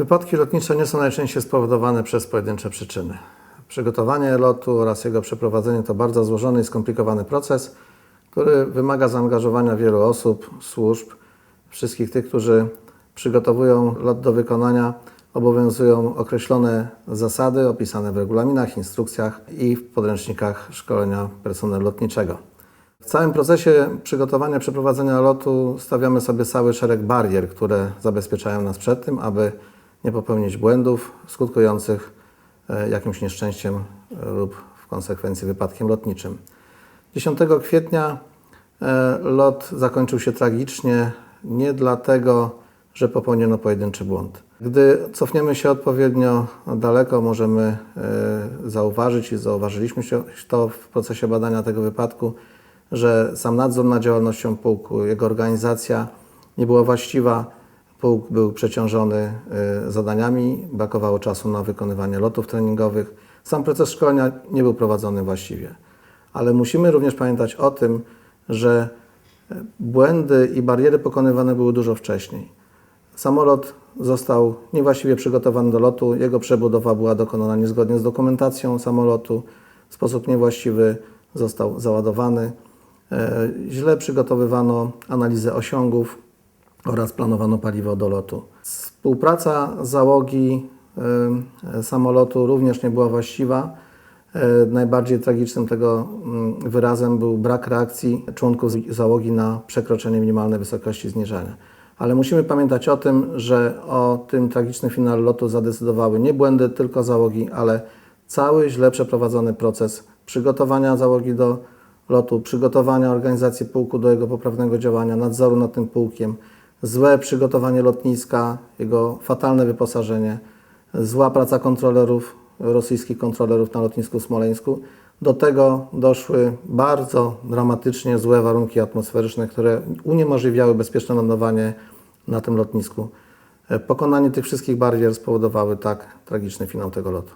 Wypadki lotnicze nie są najczęściej spowodowane przez pojedyncze przyczyny. Przygotowanie lotu oraz jego przeprowadzenie to bardzo złożony i skomplikowany proces, który wymaga zaangażowania wielu osób, służb, wszystkich tych, którzy przygotowują lot do wykonania. Obowiązują określone zasady opisane w regulaminach, instrukcjach i w podręcznikach szkolenia personelu lotniczego. W całym procesie przygotowania, przeprowadzenia lotu stawiamy sobie cały szereg barier, które zabezpieczają nas przed tym, aby nie popełnić błędów skutkujących e, jakimś nieszczęściem e, lub w konsekwencji wypadkiem lotniczym. 10 kwietnia e, lot zakończył się tragicznie nie dlatego, że popełniono pojedynczy błąd. Gdy cofniemy się odpowiednio daleko, możemy zauważyć i zauważyliśmy to w procesie badania tego wypadku, że sam nadzór nad działalnością pułku, jego organizacja nie była właściwa. Pułk był przeciążony e, zadaniami, brakowało czasu na wykonywanie lotów treningowych. Sam proces szkolenia nie był prowadzony właściwie. Ale musimy również pamiętać o tym, że e, błędy i bariery pokonywane były dużo wcześniej. Samolot został niewłaściwie przygotowany do lotu, jego przebudowa była dokonana niezgodnie z dokumentacją samolotu, w sposób niewłaściwy został załadowany. E, Źle przygotowywano analizę osiągów oraz planowano paliwo do lotu. Współpraca załogi e, samolotu również nie była właściwa. E, Najbardziej tragicznym tego wyrazem był brak reakcji członków załogi na przekroczenie minimalnej wysokości zniżenia. Ale musimy pamiętać o tym, że o tym tragicznym finale lotu zadecydowały nie błędy tylko załogi, ale cały źle przeprowadzony proces przygotowania załogi do lotu, przygotowania organizacji pułku do jego poprawnego działania, nadzoru nad tym pułkiem, złe przygotowanie lotniska, jego fatalne wyposażenie, zła praca kontrolerów, rosyjskich kontrolerów na lotnisku w Smoleńsku. Do tego doszły bardzo dramatycznie złe warunki atmosferyczne, które uniemożliwiały bezpieczne lądowanie na tym lotnisku. E, Pokonanie tych wszystkich barier spowodowały tak tragiczny finał tego lotu.